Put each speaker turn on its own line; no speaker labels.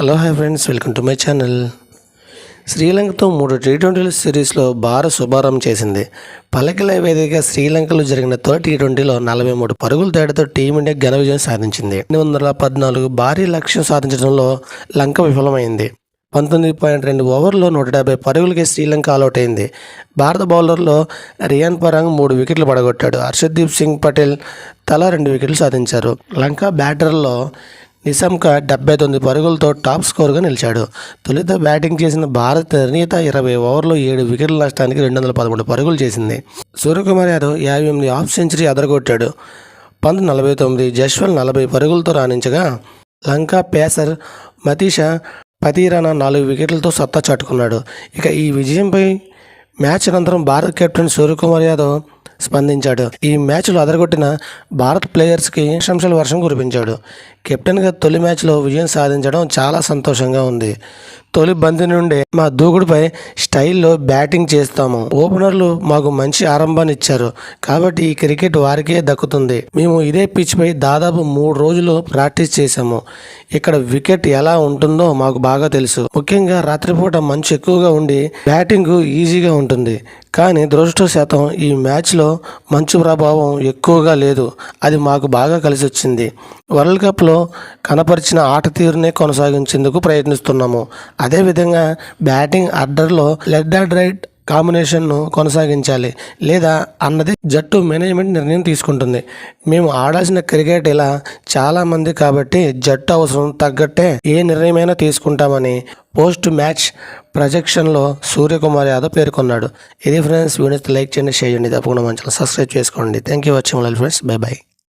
Hello hi friends. Welcome to my channel. శ్రీలంకతో మూడు tea ట్వంటీల సిరీస్లో భారత్ శుభారంభం చేసింది. పలకల వేదికగా శ్రీలంకలో జరిగిన తొలి టీ ట్వంటీలో నలభై మూడు పరుగుల తేడాతో టీమిండియా ఘన విజయం సాధించింది. ఎనిమిది వందల పద్నాలుగు భారీ లక్ష్యం సాధించడంలో లంక విఫలమైంది. పంతొమ్మిది పాయింట్ రెండు ఓవర్లో నూట డెబ్బై పరుగులకి శ్రీలంక ఆల్అౌట్ అయింది. భారత బౌలర్లో రియాన్ పరాంగ్ మూడు వికెట్లు పడగొట్టాడు. హర్షదీప్ సింగ్ పటేల్ తలా రెండు వికెట్లు సాధించారు. లంక బ్యాటర్లో నిశాంక డెబ్బై తొమ్మిది పరుగులతో టాప్ స్కోర్గా నిలిచాడు. తొలిత బ్యాటింగ్ చేసిన భారత్ నిర్ణీత ఇరవై ఓవర్లో ఏడు వికెట్ల నష్టానికి రెండు వందల పదమూడు పరుగులు చేసింది. సూర్యకుమార్ యాదవ్ యాభై ఎనిమిది హాఫ్ సెంచరీ అదరగొట్టాడు. పంత్ నలభై తొమ్మిది జస్వల్ నలభై పరుగులతో రాణించగా లంకా పేసర్ మతీషా పతీరానా నాలుగు వికెట్లతో సత్తా చాటుకున్నాడు. ఇక ఈ విజయంపై మ్యాచ్ అనంతరం భారత కెప్టెన్ సూర్యకుమార్ యాదవ్ స్పందించాడు. ఈ మ్యాచ్లో అదరగొట్టిన భారత్ ప్లేయర్స్కి ప్రశంసల వర్షం కురిపించాడు. కెప్టెన్గా తొలి మ్యాచ్లో విజయం సాధించడం చాలా సంతోషంగా ఉంది. తొలి బంతి నుండి మా దూకుడుపై స్టైల్లో బ్యాటింగ్ చేస్తాము. ఓపెనర్లు మాకు మంచి ఆరంభాన్ని ఇచ్చారు కాబట్టి ఈ క్రికెట్ వారికే దక్కుతుంది. మేము ఇదే పిచ్పై దాదాపు మూడు రోజులు ప్రాక్టీస్ చేశాము. ఇక్కడ వికెట్ ఎలా ఉంటుందో మాకు బాగా తెలుసు. ముఖ్యంగా రాత్రిపూట మంచు ఎక్కువగా ఉండి బ్యాటింగ్ ఈజీగా ఉంటుంది. కానీ దురదృష్టశాతం ఈ మ్యాచ్లో మంచు ప్రభావం ఎక్కువగా లేదు. అది మాకు బాగా కలిసి వచ్చింది వరల్డ్ కప్లో కనపరిచిన ఆట తీరునే కొనసాగించేందుకు ప్రయత్నిస్తున్నాము. అదేవిధంగా బ్యాటింగ్ ఆర్డర్లో లెఫ్ట్ అండ్ రైట్ కాంబినేషన్ను కొనసాగించాలి. లేదా అన్నది జట్టు మేనేజ్మెంట్ నిర్ణయం తీసుకుంటుంది. మేము ఆడాల్సిన క్రికెట్ ఇలా చాలామంది కాబట్టి జట్టు అవసరం తగ్గట్టే ఏ నిర్ణయమైనా తీసుకుంటామని పోస్ట్ మ్యాచ్ ప్రొజెక్షన్లో సూర్యకుమార్ యాదవ్ పేర్కొన్నాడు. ఇది ఫ్రెండ్స్ వీడియోస్ లైక్ చేయండి షేర్ చేయండి. తప్పకుండా మంచిగా సబ్స్క్రైబ్ చేసుకోండి. Thank you watching friends. Bye bye.